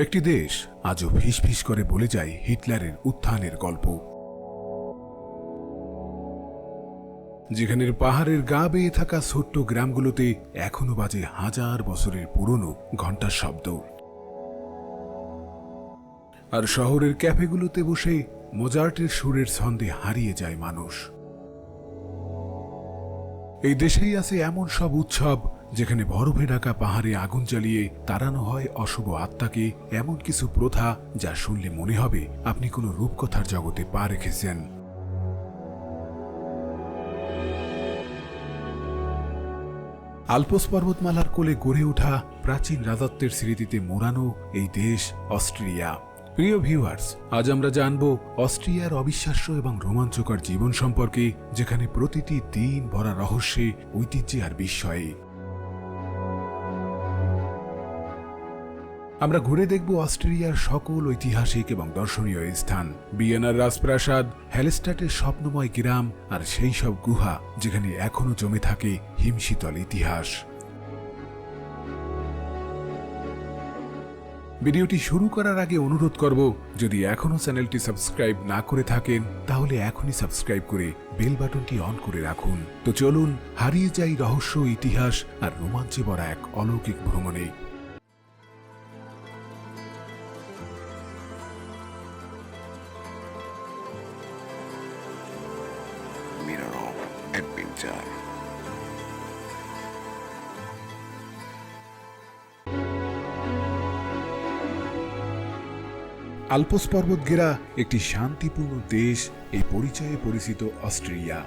একটি দেশ আজও ফিসফিস করে বলে যায় হিটলারের উত্থানের গল্প। যেখানের পাহাড়ের গা বেয়ে থাকা ছোট্ট গ্রামগুলোতে এখনও বাজে হাজার বছরের পুরনো ঘণ্টার শব্দ। আর শহরের ক্যাফেগুলোতে বসে মোজার্টের সুরের ছন্দে হারিয়ে যায় মানুষ। এই দেশেই আছে এমন সব উৎসব যেখানে বরফে ঢাকা পাহাড়ে আগুন জ্বালিয়ে তাড়ানো হয় অশুভ আত্মাকে, এমন কিছু প্রথা যা শুনলে মনে হবে আপনি কোনো রূপকথার জগতে পা রেখেছেন। আলপস পর্বতমালার কোলে গড়ে ওঠা প্রাচীন রাজত্বের স্মৃতিতে মোড়ানো এই দেশ অস্ট্রিয়া। প্রিয় ভিউয়ার্স, আজ আমরা জানব অস্ট্রিয়ার অবিশ্বাস্য এবং রোমাঞ্চকর জীবন সম্পর্কে, যেখানে প্রতিটি দিন ভরা রহস্যে, ঐতিহ্যে আর বিস্ময়ে। আমরা ঘুরে দেখব অস্ট্রেলিয়ার সকল ঐতিহাসিক এবং দর্শনীয় স্থান, বিয়েনার রাজপ্রাসাদ হ্যালেস্টাটের স্বপ্নময় গ্রাম, আর সেই সব গুহা যেখানে এখনও জমে থাকে হিমশীতল ইতিহাস। ভিডিওটি শুরু করার আগে অনুরোধ করব, যদি এখনও চ্যানেলটি সাবস্ক্রাইব না করে থাকেন, তাহলে এখনই সাবস্ক্রাইব করে বেল বাটনটি অন করে রাখুন। তো চলুন, হারিয়ে যাই রহস্য, ইতিহাস আর রোমাঞ্চে ভরা এক অলৌকিক ভ্রমণে। আলপস পর্বত ঘেরা একটি শান্তিপূর্ণ দেশ এই পরিচয়ে পরিচিত অস্ট্রেলিয়া।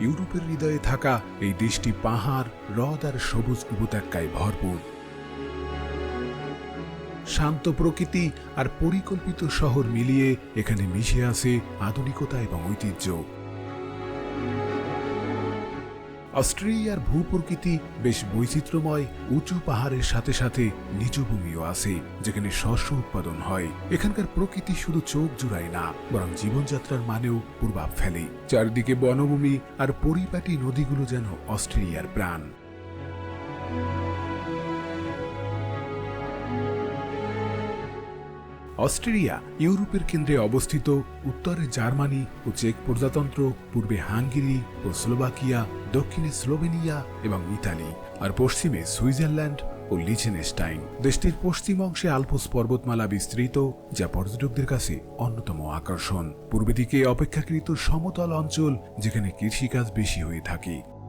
ইউরোপের হৃদয়ে থাকা এই দেশটি পাহাড়, হ্রদ আর সবুজ উপত্যকায় ভরপুর। শান্ত প্রকৃতি আর পরিকল্পিত শহর মিলিয়ে এখানে মিশে আছে আধুনিকতা এবং ঐতিহ্য। অস্ট্রেলিয়ার ভূপ্রকৃতি বেশ বৈচিত্র্যময় উঁচু পাহাড়ের সাথে সাথে নিচু ভূমিও আছে, যেখানে শস্য উৎপাদন হয়। এখানকার প্রকৃতি শুধু চোখ জুড়ায় না, বরং জীবনযাত্রার মানেও প্রভাব ফেলে। চারদিকে বনভূমি আর পরিপাটি নদীগুলো যেন অস্ট্রেলিয়ার প্রাণ। অস্ট্রেলিয়া ইউরোপের কেন্দ্রে অবস্থিত উত্তরে জার্মানি ও চেক প্রজাতন্ত্র, পূর্বে হাঙ্গেরি ও স্লোভাকিয়া, দক্ষিণে স্লোভেনিয়া এবং ইতালি, আর পশ্চিমে সুইজারল্যান্ড ও লিচেনস্টাইন। দেশটির পশ্চিম অংশে আলপস পর্বতমালা বিস্তৃত, যা পর্যটকদের কাছে অন্যতম আকর্ষণ। পূর্ব দিকে অপেক্ষাকৃত সমতল অঞ্চল, যেখানে কৃষিকাজ বেশি হয়ে থাকে।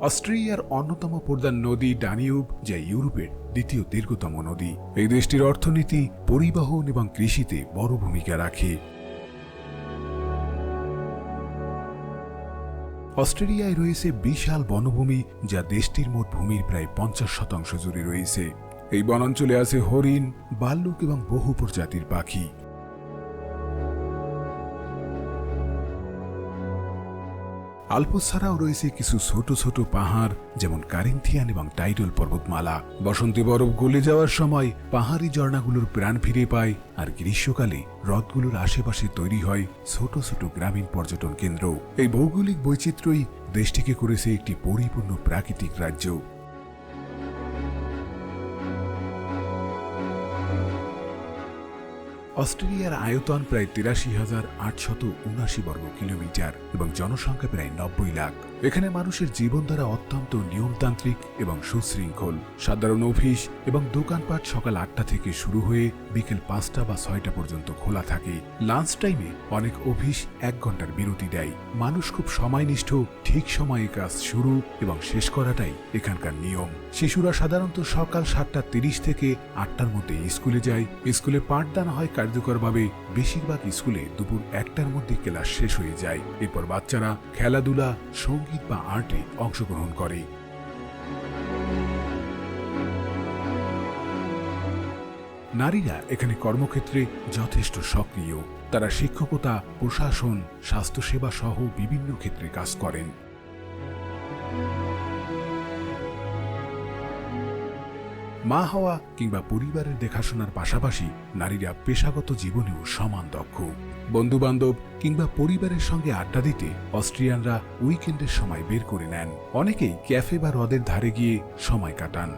অস্ট্রেলিয়ার অন্যতম প্রধান নদী ডানিউব, যা ইউরোপের দ্বিতীয় দীর্ঘতম নদী। এই দেশটির অর্থনীতি, পরিবহন এবং কৃষিতে বড় ভূমিকা রাখে। অস্ট্রেলিয়ায় রয়েছে বিশাল বনভূমি, যা দেশটির মোট ভূমির প্রায় পঞ্চাশ শতাংশ জুড়ে রয়েছে। এই বনাঞ্চলে আছে হরিণ, বাল্লুক এবং বহু প্রজাতির পাখি। আলপস ছাড়াও রয়েছে কিছু ছোট ছোট পাহাড়, যেমন কারিন্থিয়ান এবং টাইডল পর্বতমালা। বসন্তে বরফ গলে যাওয়ার সময় পাহাড়ি ঝর্ণাগুলোর প্রাণ ফিরে পায়, আর গ্রীষ্মকালে হ্রদগুলোর আশেপাশে তৈরি হয় ছোট ছোট গ্রামীণ পর্যটন কেন্দ্র। এই ভৌগোলিক বৈচিত্র্যই দেশটিকে করেছে একটি পরিপূর্ণ প্রাকৃতিক রাজ্য। অস্ট্রেলিয়ার আয়তন প্রায় তিরাশি হাজার আটশত উনাশি বর্গ কিলোমিটার এবং জনসংখ্যা প্রায় নব্বই লাখ। এখানে মানুষের জীবনধারা অত্যন্ত নিয়মতান্ত্রিক এবং সুশৃঙ্খল। সাধারণ অফিস এবং দোকানপাট সকাল আটটা থেকে শুরু হয়ে বিকেল পাঁচটা বা ছয়টা পর্যন্ত খোলা থাকে। লাঞ্চ টাইমে অনেক অফিস এক ঘণ্টার বিরতি দেয়। মানুষ খুব সময়নিষ্ঠ, ঠিক সময়ে কাজ শুরু এবং শেষ করাটাই এখানকার নিয়ম। শিশুরা সাধারণত সকাল সাতটা তিরিশ থেকে আটটার মধ্যে স্কুলে যায়। স্কুলে পাঠদান হয় কার্যকরভাবে। বেশিরভাগ স্কুলে দুপুর একটার মধ্যে ক্লাস শেষ হয়ে যায়। এরপর বাচ্চারা খেলাধুলা, সংগীত বা আর্টে অংশগ্রহণ করে। নারীরা এখানে কর্মক্ষেত্রে যথেষ্ট সক্রিয়। তারা শিক্ষকতা, প্রশাসন, স্বাস্থ্যসেবা সহ বিভিন্ন ক্ষেত্রে কাজ করেন। মা হওয়া কিংবা পরিবারের দেখাশোনার পাশাপাশি নারীরা পেশাগত জীবনেও সমান দক্ষ। বন্ধু বান্ধব কিংবা পরিবারের সঙ্গে আড্ডা দিতে অস্ট্রিয়ানরা উইকেন্ডের সময় বের করে নেন। অনেকেই ক্যাফে বা হ্রদের ধারে গিয়ে সময় কাটান।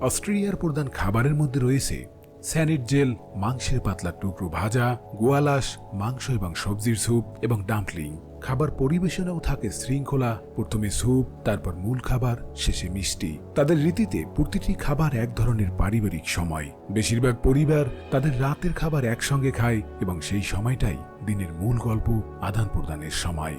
অস্ট্রেলিয়ার প্রধান খাবারের মধ্যে রয়েছে স্যানিট জেল, মাংসের পাতলা টুকরো ভাজা, গোয়ালাস, মাংস এবং সবজির স্যুপ এবং ডাম্পলিং। খাবার পরিবেশনাও থাকে শৃঙ্খলা, প্রথমে স্যুপ, তারপর মূল খাবার, শেষে মিষ্টি। তাদের রীতিতে প্রতিটি খাবার এক ধরনের পারিবারিক সময়। বেশিরভাগ পরিবার তাদের রাতের খাবার একসঙ্গে খায় এবং সেই সময়টাই দিনের মূল গল্প আদান প্রদানের সময়।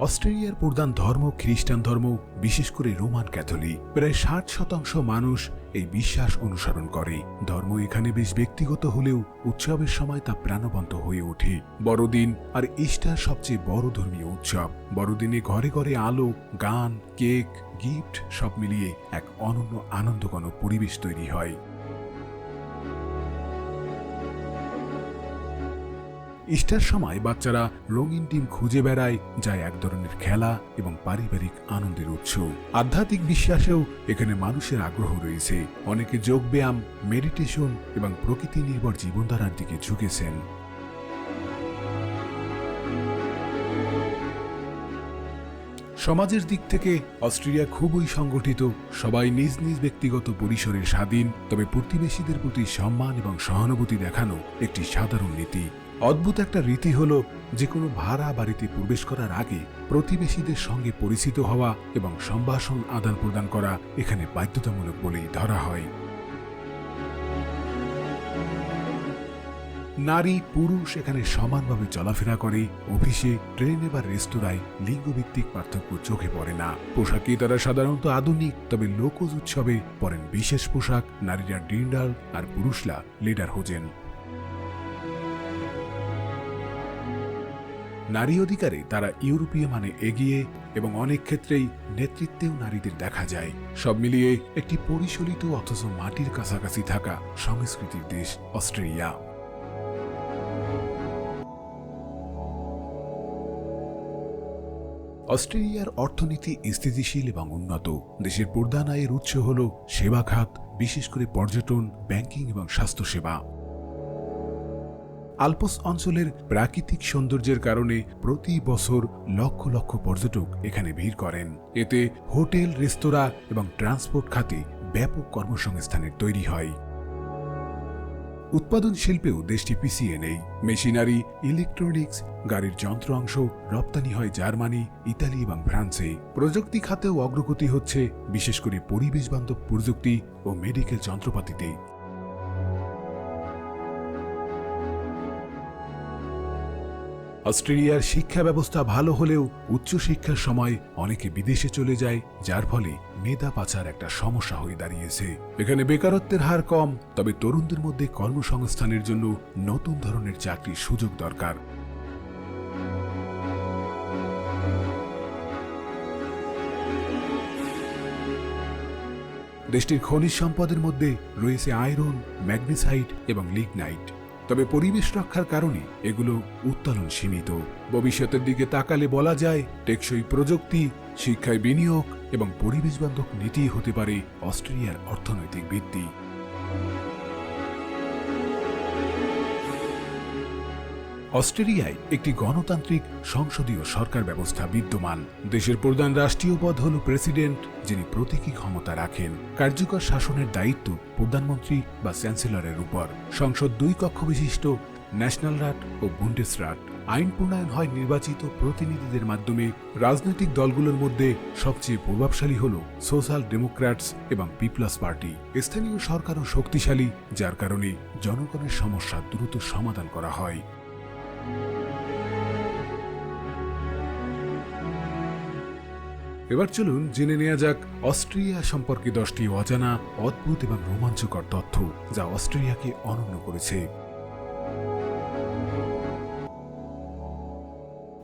অস্ট্রেলিয়ার প্রধান ধর্ম, খ্রিস্টান ধর্ম, বিশেষ করে রোমান ক্যাথলিক, প্রায় ষাট শতাংশ মানুষ এই বিশ্বাস অনুসরণ করে। ধর্ম এখানে বেশ ব্যক্তিগত হলেও উৎসবের সময় তা প্রাণবন্ত হয়ে ওঠে। বড়দিন আর ইস্টার সবচেয়ে বড় ধর্মীয় উৎসব। বড়দিনে ঘরে ঘরে আলো, গান, কেক, গিফট সব মিলিয়ে এক অনন্য আনন্দঘন পরিবেশ তৈরি হয়। ইস্টার সময় বাচ্চারা রঙিন টিম খুঁজে বেড়ায় যা এক ধরনের খেলা এবং পারিবারিক আনন্দের উৎস। আধ্যাত্মিক বিশ্বাসেও এখানে মানুষের আগ্রহ রয়েছে। অনেকে যোগব্যায়াম, মেডিটেশন এবং প্রকৃতি নির্ভর জীবনধারার দিকে ঝুঁকেছেন। সমাজের দিক থেকে অস্ট্রেলিয়া খুবই সংগঠিত। সবাই নিজ নিজ ব্যক্তিগত পরিসরে স্বাধীন, তবে প্রতিবেশীদের প্রতি সম্মান এবং সহানুভূতি দেখানো একটি সাধারণ নীতি। অদ্ভুত একটা রীতি হল যে কোনো ভাড়া বাড়িতে প্রবেশ করার আগে প্রতিবেশীদের সঙ্গে পরিচিত হওয়া এবং সম্ভাষণ আদান প্রদান করা এখানে বাধ্যতামূলক বলেই ধরা হয়। নারী, পুরুষ এখানে সমানভাবে চলাফেরা করে, অফিসে, ট্রেনে বা রেস্তোরাঁয় লিঙ্গভিত্তিক পার্থক্য চোখে পড়ে না। পোশাকে তারা সাধারণত আধুনিক, তবে লোকজ উৎসবে পরেন বিশেষ পোশাক, নারীরা ডিন্ডাল আর পুরুষরা লিডার হোজেন। নারী অধিকারে তারা ইউরোপীয় মানে এগিয়ে এবং অনেক ক্ষেত্রেই নেতৃত্বেও নারীদের দেখা যায়। সব মিলিয়ে একটি পরিশোলিত অথচ মাটির কাছাকাছি থাকা সংস্কৃতির দেশ অস্ট্রেলিয়া। অস্ট্রেলিয়ার অর্থনীতি স্থিতিশীল এবং উন্নত। দেশের প্রধান আয়ের উৎস হল সেবা খাত, বিশেষ করে পর্যটন, ব্যাংকিং এবং স্বাস্থ্যসেবা। আলপস অঞ্চলের প্রাকৃতিক সৌন্দর্যের কারণে প্রতি বছর লক্ষ লক্ষ পর্যটক এখানে ভিড় করেন। এতে হোটেল, রেস্তোরাঁ এবং ট্রান্সপোর্ট খাতে ব্যাপক কর্মসংস্থানের তৈরি হয়। উৎপাদন শিল্পেও দেশটি পিছিয়ে নেই। মেশিনারি, ইলেকট্রনিক্স, গাড়ির যন্ত্র অংশ রপ্তানি হয় জার্মানি, ইতালি এবং ফ্রান্সে। প্রযুক্তি খাতেও অগ্রগতি হচ্ছে, বিশেষ করে পরিবেশবান্ধব প্রযুক্তি ও মেডিকেল যন্ত্রপাতিতে। অস্ট্রেলিয়ার শিক্ষা ব্যবস্থা ভালো হলেও উচ্চশিক্ষার সময় অনেকে বিদেশে চলে যায়, যার ফলে মেধা পাচার একটা সমস্যা হয়ে দাঁড়িয়েছে। এখানে বেকারত্বের হার কম, তবে তরুণদের মধ্যে কর্মসংস্থানের জন্য নতুন ধরনের চাকরির সুযোগ দরকার। দেশটির খনিজ সম্পদের মধ্যে রয়েছে আয়রন, ম্যাগনেসাইট এবং লিগনাইট। তবে পরিবেশ রক্ষার কারণে এগুলো উত্তোলন সীমিত। ভবিষ্যতের দিকে তাকালে বলা যায়, টেকসই প্রযুক্তি, শিক্ষায় বিনিয়োগ এবং পরিবেশবান্ধব নীতি হতে পারে অস্ট্রেলিয়ার অর্থনৈতিক ভিত্তি। অস্ট্রেলিয়ায় একটি গণতান্ত্রিক সংসদীয় সরকার ব্যবস্থা বিদ্যমান। দেশের প্রধান রাষ্ট্রীয় পদ হল প্রেসিডেন্ট, যিনি প্রতীকী ক্ষমতা রাখেন। কার্যকর শাসনের দায়িত্ব প্রধানমন্ত্রী বা চ্যান্সেলরের উপর। সংসদ দুই কক্ষ বিশিষ্ট, ন্যাশনাল রাট ও বুন্ডেস রাট আইন প্রণয়ন হয় নির্বাচিত প্রতিনিধিদের মাধ্যমে। রাজনৈতিক দলগুলোর মধ্যে সবচেয়ে প্রভাবশালী হল সোশ্যাল ডেমোক্র্যাটস এবং পিপলস পার্টি। স্থানীয় সরকারও শক্তিশালী, যার কারণে জনগণের সমস্যা দ্রুত সমাধান করা হয়। এবার চলুন জেনে নেওয়া যাক অস্ট্রিয়া সম্পর্কে দশটি অজানা, অদ্ভুত এবং রোমাঞ্চকর তথ্য যা অস্ট্রেলিয়াকে অনন্য করেছে।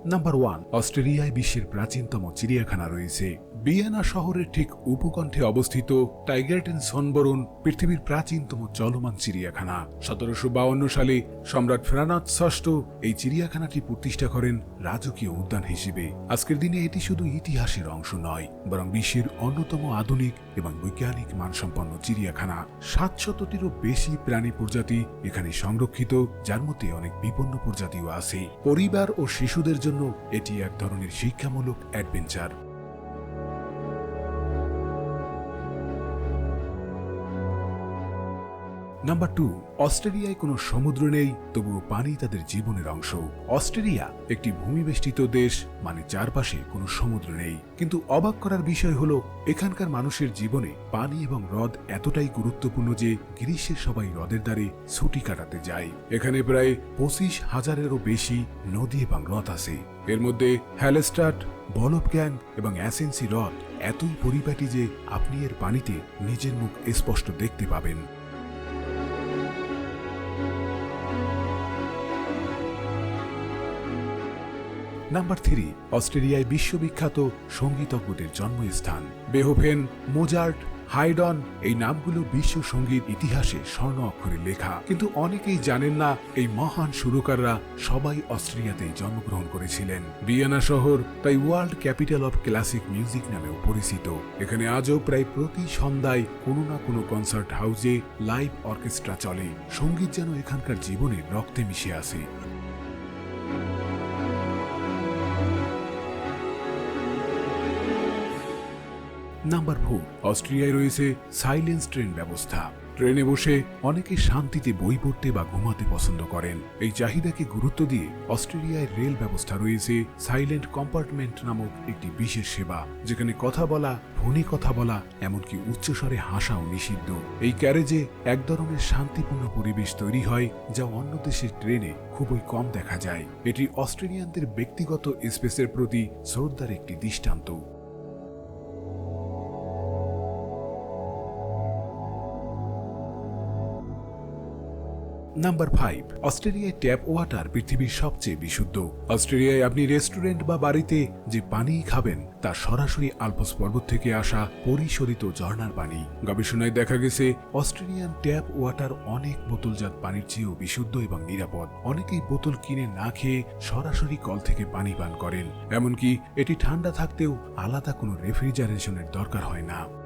নাম্বার ওয়ান অস্ট্রেলিয়ায় বিশ্বের প্রাচীনতম চিড়িয়াখানা রয়েছে। বিয়ানা শহরের ঠিক উপকণ্ঠে অবস্থিত টাইগারটেন সনবরণ পৃথিবীর প্রাচীনতম চলমান চিড়িয়াখানা। সতেরোশো বাউন্ন সালে সম্রাট ফেরানাথ ষষ্ঠ এই চিড়িয়াখানাটি প্রতিষ্ঠা করেন রাজকীয় উদ্যান হিসেবে। আজকের দিনে এটি শুধু ইতিহাসের অংশ নয়, বরং বিশ্বের অন্যতম আধুনিক এবং বৈজ্ঞানিক মানসম্পন্ন চিড়িয়াখানা। সাতশতটিরও বেশি প্রাণী প্রজাতি এখানে সংরক্ষিত, যার মধ্যে অনেক বিপন্ন প্রজাতিও আছে। পরিবার ও শিশুদের জন্য এটি এক ধরনের শিক্ষামূলক অ্যাডভেঞ্চার। নাম্বার টু অস্ট্রেলিয়ায় কোনো সমুদ্র নেই, তবুও পানি তাদের জীবনের অংশ। অস্ট্রেলিয়া একটি ভূমিবেষ্টিত দেশ মানে চারপাশে কোনো সমুদ্র নেই। কিন্তু অবাক করার বিষয় হলো, এখানকার মানুষের জীবনে পানি এবং হ্রদ এতটাই গুরুত্বপূর্ণ যে গ্রীষ্মে সবাই হ্রদের দ্বারে ছুটি কাটাতে যায়। এখানে প্রায় পঁচিশ হাজারেরও বেশি নদী এবং হ্রদ আছে। এর মধ্যে হ্যালেস্টাট বলব গ্যাং এবং অ্যাসেন্সি হ্রদ এতই পরিপাটি যে আপনি এর পানিতে নিজের মুখ স্পষ্ট দেখতে পাবেন। নাম্বার থ্রি অস্ট্রেলিয়ায় বিশ্ববিখ্যাত সঙ্গীতজ্ঞদের জন্মস্থান। বেহোফেন মোজার্ট হাইডন এই নামগুলো বিশ্ব সংগীত ইতিহাসে স্বর্ণ অক্ষরে লেখা। কিন্তু অনেকেই জানেন না এই মহান সুরকাররা সবাই অস্ট্রেলিয়াতেই জন্মগ্রহণ করেছিলেন। বিয়ানা শহর, তাই world capital of classic music নামেও পরিচিত। এখানে আজও প্রায় প্রতি সন্ধ্যায় কোনো না কোনো কনসার্ট হাউজে লাইভ অর্কেস্ট্রা চলে। সংগীত যেন এখানকার জীবনের রক্তে মিশে আছে। নাম্বার ফোর, অস্ট্রিয়ায় রয়েছে সাইলেন্স ট্রেন ব্যবস্থা। ট্রেনে বসে অনেকে শান্তিতে বই পড়তে বা ঘুমাতে পছন্দ করেন। এই চাহিদাকে গুরুত্ব দিয়ে অস্ট্রেলিয়ায় রেল ব্যবস্থা রয়েছে সাইলেন্ট কম্পার্টমেন্ট নামক একটি বিশেষ সেবা, যেখানে কথা বলা, ফোনে কথা বলা, এমনকি উচ্চস্বরে হাসাও নিষিদ্ধ। এই ক্যারেজে এক ধরনের শান্তিপূর্ণ পরিবেশ তৈরি হয়, যা অন্য দেশের ট্রেনে খুবই কম দেখা যায়। এটি অস্ট্রেলিয়ানদের ব্যক্তিগত স্পেসের প্রতি শ্রদ্ধার একটি দৃষ্টান্ত। নাম্বার ফাইভ অস্ট্রেলিয়ায় ট্যাপ ওয়াটার পৃথিবীর সবচেয়ে বিশুদ্ধ। অস্ট্রেলিয়ায় আপনি রেস্টুরেন্ট বা বাড়িতে যে পানি খাবেন, তা সরাসরি আলপস পর্বত থেকে আসা পরিশোধিত ঝর্ণার পানি। গবেষণায় দেখা গেছে অস্ট্রেলিয়ান ট্যাপ ওয়াটার অনেক বোতলজাত পানির চেয়েও বিশুদ্ধ এবং নিরাপদ। অনেকেই বোতল কিনে না খেয়ে সরাসরি কল থেকে পানি পান করেন। এমনকি এটি ঠান্ডা থাকতেও আলাদা কোনো রেফ্রিজারেশনের দরকার হয় না।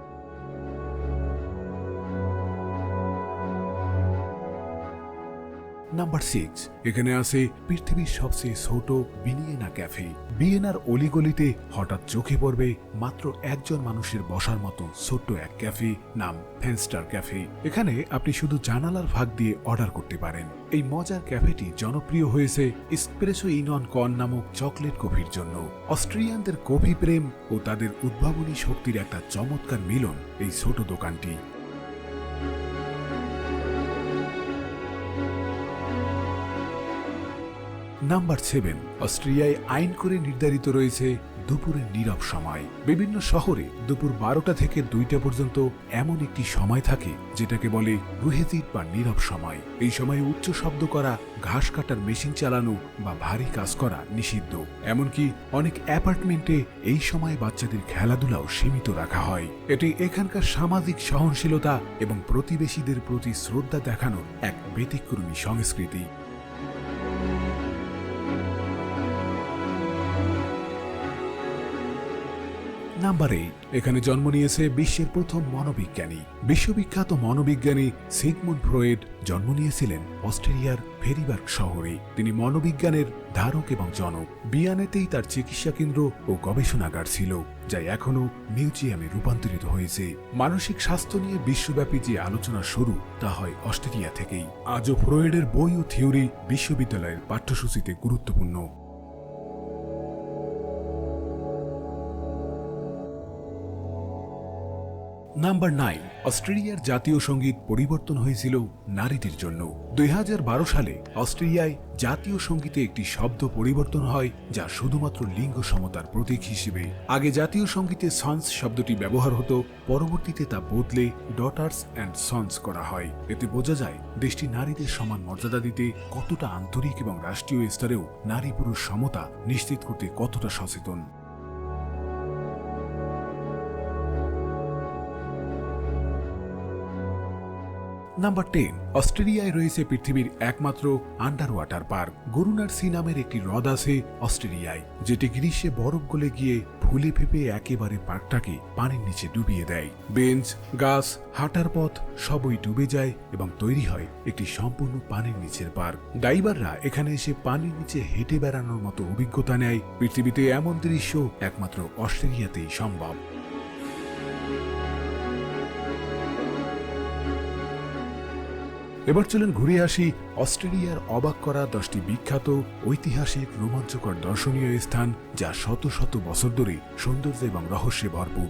নাম্বার সিক্স এখানে আছে পৃথিবীর সবচেয়ে ছোট বিনিয়েনা ক্যাফে। বিয়েনার অলিগলিতে হঠাৎ চোখে পড়বে মাত্র একজন মানুষের বসার মতো ছোট্ট এক ক্যাফে নাম ফেন্সটার ক্যাফে এখানে আপনি শুধু জানালার ভাগ দিয়ে অর্ডার করতে পারেন। এই মজার ক্যাফেটি জনপ্রিয় হয়েছে স্প্রেসো ইনন কর্ন নামক চকলেট কফির জন্য। অস্ট্রিয়ানদের কফি প্রেম ও তাদের উদ্ভাবনী শক্তির একটা চমৎকার মিলন এই ছোট দোকানটি। নাম্বার সেভেন, অস্ট্রিয়ায় আইন করে নির্ধারিত রয়েছে দুপুরের নীরব সময়। বিভিন্ন শহরে দুপুর বারোটা থেকে দুইটা পর্যন্ত এমন একটি সময় থাকে, যেটাকে বলে রুহেজিট বা নীরব সময়। এই সময়ে উচ্চ শব্দ করা, ঘাস কাটার মেশিন চালানো বা ভারী কাজ করা নিষিদ্ধ। এমনকি অনেক অ্যাপার্টমেন্টে এই সময় বাচ্চাদের খেলাধুলাও সীমিত রাখা হয়। এটি এখানকার সামাজিক সহনশীলতা এবং প্রতিবেশীদের প্রতি শ্রদ্ধা দেখানোর এক ব্যতিক্রমী সংস্কৃতি। নাম্বার এইট এখানে জন্ম নিয়েছে বিশ্বের প্রথম মনোবিজ্ঞানী। বিশ্ববিখ্যাত মনোবিজ্ঞানী সিগমুন্ড ফ্রয়েড জন্ম নিয়েছিলেন অস্ট্রেলিয়ার ফেরিবার্গ শহরে। তিনি মনোবিজ্ঞানের ধারক এবং জনক। বিয়ানেতেই তার চিকিৎসা কেন্দ্র ও গবেষণাগার ছিল, যা এখনও মিউজিয়ামে রূপান্তরিত হয়েছে। মানসিক স্বাস্থ্য নিয়ে বিশ্বব্যাপী যে আলোচনা শুরু, তা হয় অস্ট্রেলিয়া থেকেই। আজও ফ্রয়েডের বই ও থিওরি বিশ্ববিদ্যালয়ের পাঠ্যসূচিতে গুরুত্বপূর্ণ। নাম্বার নাইন অস্ট্রেলিয়ার জাতীয় সংগীত পরিবর্তন হয়েছিল নারীদের জন্য। দুই হাজার বারো সালে অস্ট্রেলিয়ায় জাতীয় সঙ্গীতে একটি শব্দ পরিবর্তন হয়, যা শুধুমাত্র লিঙ্গ সমতার প্রতীক হিসেবে। আগে জাতীয় সঙ্গীতে সন্স শব্দটি ব্যবহার হতো, পরবর্তীতে তা বদলে ডটার্স অ্যান্ড সন্স করা হয়। এতে বোঝা যায়, দেশটি নারীদের সমান মর্যাদা দিতে কতটা আন্তরিক এবং রাষ্ট্রীয় স্তরেও নারী পুরুষ সমতা নিশ্চিত করতে কতটা সচেতন। নাম্বার টেন অস্ট্রেলিয়ায় রয়েছে পৃথিবীর একমাত্র under water park Gruner See নামের একটি হ্রদ আছে অস্ট্রেলিয়ায়, যেটি গ্রীষ্মে বরফ গলে গিয়ে ফুলে ফেপে একেবারে পার্কটাকে পানির নিচে ডুবিয়ে দেয়। বেঞ্চ গাছ, হাঁটার পথ সবই ডুবে যায় এবং তৈরি হয় একটি সম্পূর্ণ পানির নিচের পার্ক ডাইভাররা এখানে এসে পানির নিচে হেঁটে বেড়ানোর মতো অভিজ্ঞতা নেয়। পৃথিবীতে এমন দৃশ্য একমাত্র অস্ট্রেলিয়াতেই সম্ভব। এবার চলেন ঘুরে আসি অস্ট্রেলিয়ার অবাক করা দশটি বিখ্যাত ঐতিহাসিক রোমাঞ্চকর দর্শনীয় স্থান যা শত শত বছর ধরে সৌন্দর্য এবং রহস্যে ভরপুর।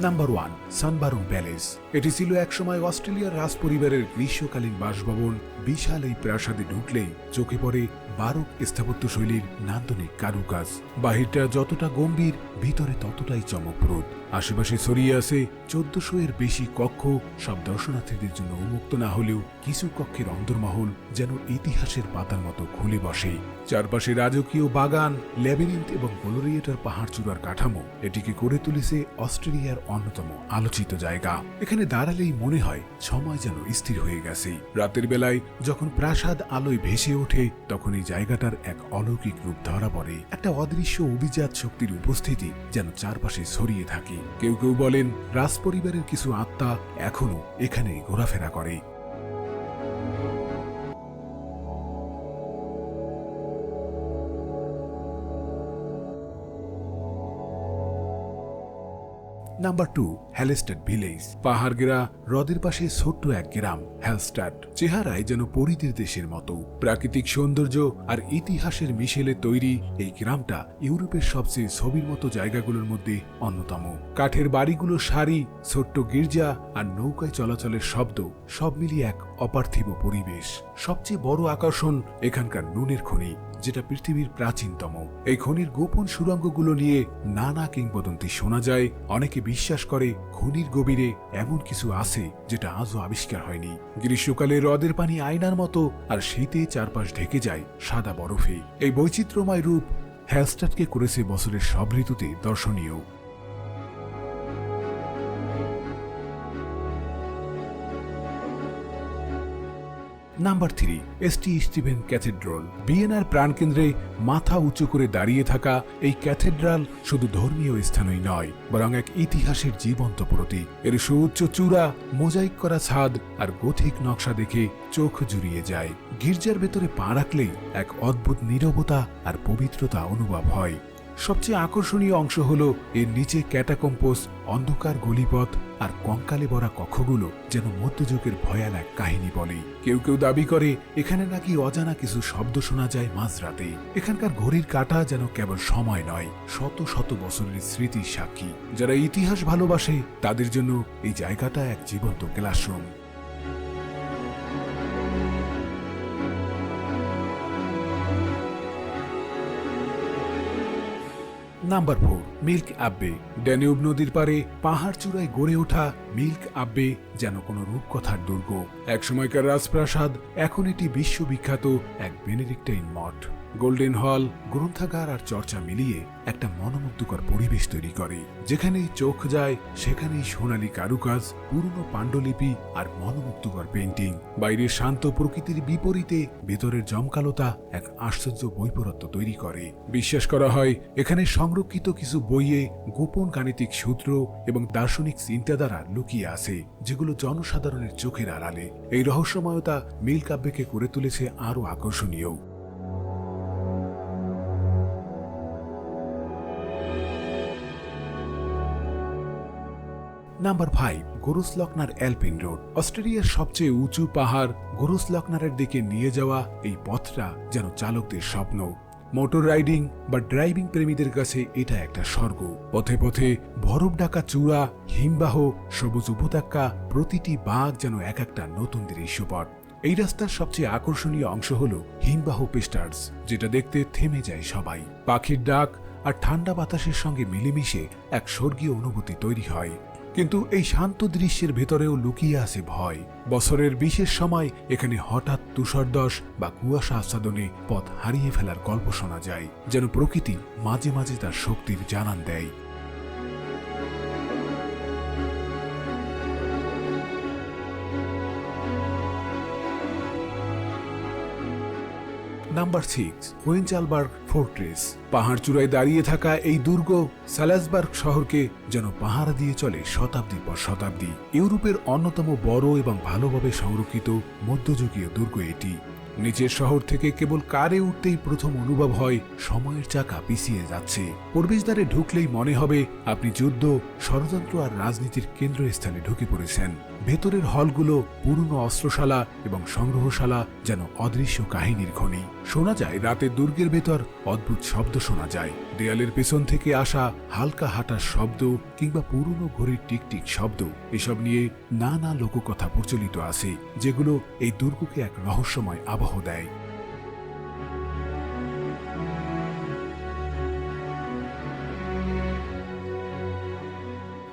নাম্বার ওয়ান সানবারুং প্যালেস এটি ছিল একসময় অস্ট্রেলিয়ার রাজ পরিবারের গ্রীষ্মকালীন বাসভবন, বিশাল এই প্রাসাদে ঢুকলেই চোখে পড়ে বারুক স্থাপত্য শৈলীর নান্দনিক কারুকাজ। বাহিরটা যতটা গম্ভীর, ভিতরে ততটাই চমকপ্রদ। আশেপাশে ছড়িয়ে আছে চোদ্দশো এর বেশি কক্ষ, সব দর্শনার্থীদের জন্য উন্মুক্ত না হলেও কিছু কক্ষের অন্দরমহল যেন ইতিহাসের পাতার মতো খুলে বসে। চারপাশে রাজকীয় বাগান ল্যাবিরিন্থ এবং গোলোরিয়েটার পাহাড় চূড়ার কাঠামো, এটিকে করে তুলেছে অস্ট্রেলিয়ার অন্যতম আলোচিত জায়গা। এখানে দাঁড়ালেই মনে হয় সময় যেন স্থির হয়ে গেছে। রাতের বেলায় যখন প্রাসাদ আলোয় ভেসে ওঠে তখন এই জায়গাটার এক অলৌকিক রূপ ধরা পড়ে। একটা অদৃশ্য অভিজাত শক্তির উপস্থিতি যেন চারপাশে ছড়িয়ে থাকে। কেউ কেউ বলেন রাজ পরিবারের কিছু আত্মা এখনও এখানে ঘোরাফেরা করে। নাম্বার টু হ্যালেস্টেড ভিলেজ পাহাড়গেরা, হ্রদের পাশে ছোট্ট এক গ্রাম হ্যালস্টাড চেহারায় যেন পরিধির দেশের মতো। প্রাকৃতিক সৌন্দর্য আর ইতিহাসের মিশেলে তৈরি এই গ্রামটা ইউরোপের সবচেয়ে ছবির মতো জায়গাগুলোর মধ্যে অন্যতম। কাঠের বাড়িগুলো, সারি, ছোট্ট গির্জা আর নৌকায় চলাচলের শব্দ সব মিলিয়ে এক অপার্থিব পরিবেশ। সবচেয়ে বড় আকর্ষণ এখানকার নুনের খনি, যেটা পৃথিবীর প্রাচীনতম। এই খনির গোপন সুড়ঙ্গগুলো নিয়ে নানা কিংবদন্তি শোনা যায়। অনেকে বিশ্বাস করে খনির গভীরে এমন কিছু আছে যেটা আজও আবিষ্কার হয়নি। গ্রীষ্মকালে হ্রদের পানি আয়নার মতো আর শীতে চারপাশ ঢেকে যায় সাদা বরফে। এই বৈচিত্র্যময় রূপ হ্যালস্টাটকে করেছে বছরের সব ঋতুতে দর্শনীয়। Number three, S T Stephen cathedral. বিয়েনার প্রাণকেন্দ্রে মাথা উঁচু করে দাঁড়িয়ে থাকা এই ক্যাথেড্রাল শুধু ধর্মীয় স্থানই নয়, বরং এক ইতিহাসের জীবন্ত প্রতীক এর সুউচ্চ চূড়া, মোজাইক করা ছাদ আর গথিক নকশা দেখে চোখ জুড়িয়ে যায়। গির্জার ভেতরে পা রাখলেই এক অদ্ভুত নীরবতা আর পবিত্রতা অনুভব হয়। সবচেয়ে আকর্ষণীয় অংশ হল এর নিচে ক্যাটাকম্পোস, অন্ধকার গলিপথ আর কঙ্কালে ভরা কক্ষগুলো যেন মধ্যযুগের ভয়াল এক কাহিনী বলে। কেউ কেউ দাবি করে, এখানে নাকি অজানা কিছু শব্দ শোনা যায় মাঝরাতে। এখানকার ঘড়ির কাটা যেন কেবল সময় নয়, শত শত বছরের স্মৃতির সাক্ষী। যারা ইতিহাস ভালোবাসে, তাদের জন্য এই জায়গাটা এক জীবন্ত classroom. Number four, Melk Abbey. Danube নদীর পারে পাহাড় চূড়ায় গড়ে ওঠা মিল্ক আব্বে যেন কোনো রূপকথার দুর্গ। একসময়কার রাজপ্রাসাদ এখন এটি বিশ্ববিখ্যাত এক বেনেডিক্টাইন মঠ। গোল্ডেন হল গ্রন্থাগার আর চর্চা মিলিয়ে একটা মনোমুগ্ধকর পরিবেশ তৈরি করে। যেখানেই চোখ যায়, সেখানেই সোনালী কারুকাজ, পুরনো পাণ্ডুলিপি আর মনোমুগ্ধকর পেন্টিং বাইরের শান্ত প্রকৃতির বিপরীতে ভেতরের জমকালোতা এক আশ্চর্য বৈপরত্ব তৈরি করে। বিশ্বাস করা হয়, এখানে সংরক্ষিত কিছু বইয়ে গোপন গাণিতিক সূত্র এবং দার্শনিক চিন্তাধারা লুকিয়ে আছে, যেগুলো জনসাধারণের চোখের আড়ালে। এই রহস্যময়তা মিল কাব্যকে করে তুলেছে আরও আকর্ষণীয়। নাম্বার ফাইভ, গোরুসলকনার অ্যালপিন রোড। অস্ট্রেলিয়ার সবচেয়ে উঁচু পাহাড় গোরুসলকনারের দিকে নিয়ে যাওয়া এই পথটা যেন চালকদের স্বপ্ন। মোটর রাইডিং বা ড্রাইভিং প্রেমীদের কাছে এটা একটা স্বর্গ। পথে পথে বরফ ডাকা চূড়া, হিমবাহ, সবুজ উপত্যকা, প্রতিটি বাঘ যেন এক একটা নতুন দৃশ্যপট এই রাস্তার সবচেয়ে আকর্ষণীয় অংশ হল হিমবাহ পেস্টার্স, যেটা দেখতে থেমে যায় সবাই। পাখির ডাক আর ঠান্ডা বাতাসের সঙ্গে মিলেমিশে এক স্বর্গীয় অনুভূতি তৈরি হয়। কিন্তু এই শান্ত দৃশ্যের ভেতরেও লুকিয়ে আছে ভয়। বছরের বিশেষ সময় এখানে হঠাৎ তুষারদশ বা কুয়াশা আচ্ছাদনে পথ হারিয়ে ফেলার গল্প শোনা যায়, যেন প্রকৃতি মাঝে মাঝে তার শক্তির জানান দেয়। নাম্বার সিক্স হোয়েনচালবার্গ ফোর্ট্রেস পাহাড় চূড়ায় দাঁড়িয়ে থাকা এই দুর্গ স্যালাসবার্গ শহরকে যেন পাহারা দিয়ে চলে শতাব্দীর পর শতাব্দী। ইউরোপের অন্যতম বড় এবং ভালোভাবে সংরক্ষিত মধ্যযুগীয় দুর্গ এটি। নিচের শহর থেকে কেবল কারে উঠতেই প্রথম অনুভব হয় সময়ের চাকা পিছিয়ে যাচ্ছে। প্রবেশদ্বারে ঢুকলেই মনে হবে আপনি যুদ্ধ, ষড়যন্ত্র আর রাজনীতির কেন্দ্রস্থানে ঢুকে পড়েছেন। ভেতরের হলগুলো পুরনো অস্ত্রশালা এবং সংগ্রহশালা যেন অদৃশ্য কাহিনীর ঘনি শোনা যায়, রাতে দুর্গের ভেতর অদ্ভুত শব্দ শোনা যায়। দেয়ালের পেছন থেকে আসা হালকা হাঁটার শব্দ কিংবা পুরনো ঘড়ির টিকটিক শব্দ, এসব নিয়ে নানা লোককথা প্রচলিত আছে, যেগুলো এই দুর্গকে এক রহস্যময় আবহ দেয়।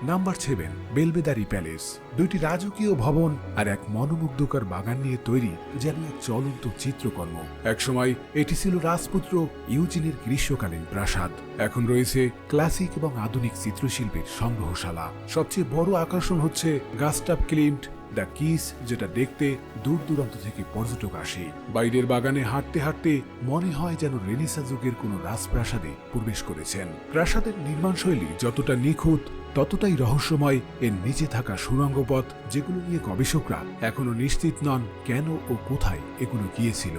Number seven, Belvedere palace. দুইটি রাজকীয় ভবন আর এক মনোমুগ্ধকর বাগান নিয়ে তৈরি যেন এক চলন্ত চিত্রকর্ম। একসময় এটি ছিল রাজপুত্র ইউজিনের গ্রীষ্মকালীন প্রাসাদ। এখন রয়েছে ক্লাসিক এবং আধুনিক চিত্রশিল্পের সংগ্রহশালা। সবচেয়ে বড় আকর্ষণ হচ্ছে গাস্টাপ ক্লিন্ট, দ্য কিস, যেটা দেখতে দূর দূরান্ত থেকে পর্যটক আসে। বাইরের বাগানে হাঁটতে হাঁটতে মনে হয় যেন রেনেসা যুগের কোনো রাজপ্রাসাদে প্রবেশ করেছেন। প্রাসাদের নির্মাণশৈলী যতটা নিখুঁত ততটাই রহস্যময় এর নিচে থাকা সুরঙ্গ পথ যেগুলো নিয়ে গবেষকরা এখনও নিশ্চিত নন কেন ও কোথায় এগুলো গিয়েছিল।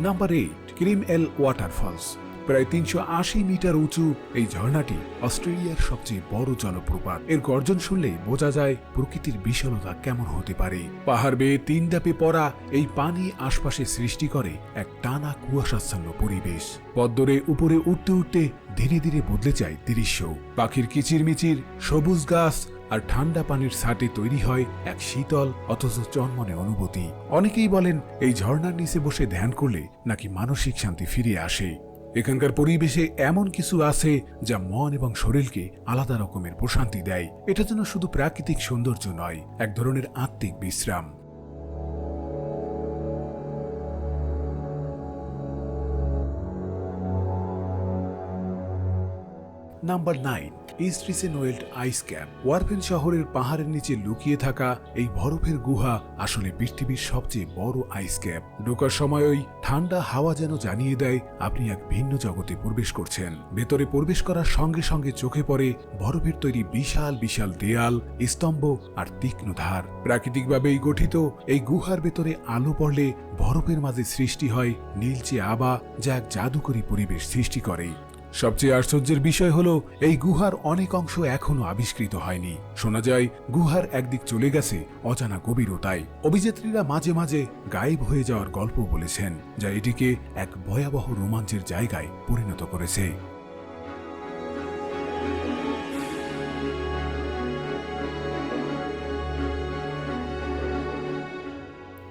Number eight Krimml waterfalls প্রায় তিনশো আশি মিটার উঁচু এই ঝর্ণাটি অস্ট্রেলিয়ার সবচেয়ে বড় জলপ্রপাত। এর গর্জন শুনলেই বোঝা যায় প্রকৃতির বিশালতা কেমন হতে পারে। পাহাড় বেয়ে তিন ধাপে পড়া এই পানি আশপাশে সৃষ্টি করে এক টানা কুয়াশাচ্ছন্ন পরিবেশ। পদ্মরে উপরে উঠতে উঠতে ধীরে ধীরে বদলে যায় দৃশ্য। পাখির কিচিরমিচির, সবুজ গাছ আর ঠান্ডা পানির সাটে তৈরি হয় এক শীতল অথচ চনমনে অনুভূতি। অনেকেই বলেন, এই ঝর্ণার নিচে বসে ধ্যান করলে নাকি মানসিক শান্তি ফিরে আসে। এখানকার পরিবেশে এমন কিছু আছে যা মন এবং শরীরকে আলাদা রকমের প্রশান্তি দেয়। এটা যেন শুধু প্রাকৃতিক সৌন্দর্য নয়, এক ধরনের আত্মিক বিশ্রাম। Number nine Eisriesenwelt ice cap Werfen শহরের পাহাড়ের নিচে লুকিয়ে থাকা এই বরফের গুহা আসলে পৃথিবীর সবচেয়ে বড় আইস ক্যাপ ঢোকার সময় ওই ঠান্ডা হাওয়া যেন জানিয়ে দেয় আপনি এক ভিন্ন জগতে প্রবেশ করছেন। ভেতরে প্রবেশ করার সঙ্গে সঙ্গে চোখে পড়ে বরফের তৈরি বিশাল বিশাল দেয়াল, স্তম্ভ আর তীক্ষ্ণ ধার। প্রাকৃতিকভাবেই গঠিত এই গুহার ভেতরে আলো পড়লে বরফের মাঝে সৃষ্টি হয় নীলচে আবা যা এক জাদুকরী পরিবেশ সৃষ্টি করে। সবচেয়ে আশ্চর্যের বিষয় হল, এই গুহার অনেক অংশ এখনও আবিষ্কৃত হয়নি। শোনা যায়, গুহার একদিক চলে গেছে, অজানা গভীরতায় অভিযাত্রীরা মাঝে মাঝে গায়েব হয়ে যাওয়ার গল্প বলেছেন, যা এটিকে এক ভয়াবহ রোমাঞ্চের জায়গায় পরিণত করেছে।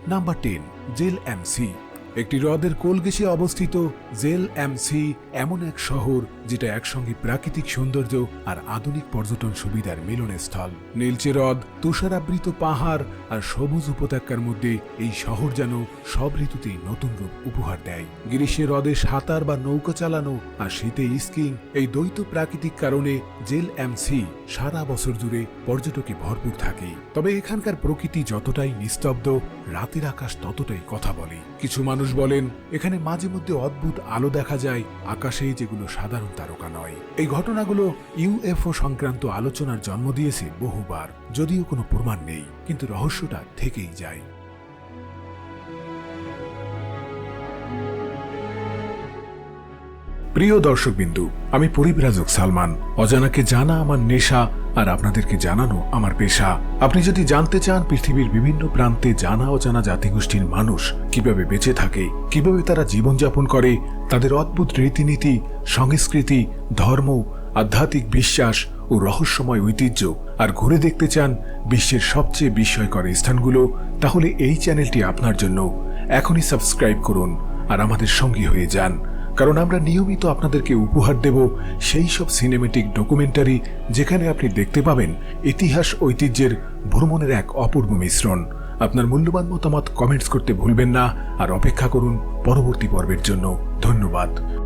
নাম্বার টেন, জেল এমসি একটি হ্রদের কোল ঘেঁষে অবস্থিত জেল এমসি এমন এক শহর যেটা একসঙ্গে প্রাকৃতিক সৌন্দর্য আর আধুনিক পর্যটন সুবিধার মিলনস্থল। নীলচে হ্রদ, তুষারাবৃত পাহাড় আর সবুজ উপত্যকার মধ্যে এই শহর যেন সব ঋতুতেই নতুন রূপ উপহার দেয়। গ্রীষ্মে হ্রদে সাঁতার বা নৌকা চালানো আর শীতে স্কিং এই দ্বৈত প্রাকৃতিক কারণে জেল এমসি সারা বছর জুড়ে পর্যটকে ভরপুর থাকে। তবে এখানকার প্রকৃতি যতটাই নিস্তব্ধ, রাতের আকাশ ততটাই কথা বলে। কিছু মানুষ বলেন, এখানে মাঝে মধ্যে অদ্ভুত আলো দেখা যায়, আকাশে যেগুলো সাধারণ তারকা নয়। এই ঘটনাগুলো ইউএফও সংক্রান্ত আলোচনার জন্ম দিয়েছে বহুবার, যদিও কোনো প্রমাণ নেই, কিন্তু রহস্যটা থেকেই যায়। প্রিয় দর্শকবিন্দু, আমি পরিব্রাজক সালমান। অজানাকে জানা আমার নেশা আর আপনাদেরকে জানানো আমার পেশা। আপনি যদি জানতে চান পৃথিবীর বিভিন্ন প্রান্তে জানা অজানা জাতিগোষ্ঠীর মানুষ কীভাবে বেঁচে থাকে, কীভাবে তারা জীবনযাপন করে, তাদের অদ্ভুত রীতিনীতি, সংস্কৃতি, ধর্ম, আধ্যাত্মিক বিশ্বাস ও রহস্যময় ঐতিহ্য আর ঘুরে দেখতে চান বিশ্বের সবচেয়ে বিস্ময়কর স্থানগুলো, তাহলে এই চ্যানেলটি আপনার জন্য। এখনই সাবস্ক্রাইব করুন আর আমাদের সঙ্গী হয়ে যান। কারণ আমরা নিয়মিত আপনাদেরকে উপহার দেব সেই সব সিনেমেটিক ডকুমেন্টারি যেখানে আপনি দেখতে পাবেন ইতিহাস, ঐতিহ্যের ভ্রমণের এক অপূর্ব মিশ্রণ। আপনার মূল্যবান মতামত কমেন্টস করতে ভুলবেন না আর অপেক্ষা করুন পরবর্তী পর্বের জন্য। ধন্যবাদ।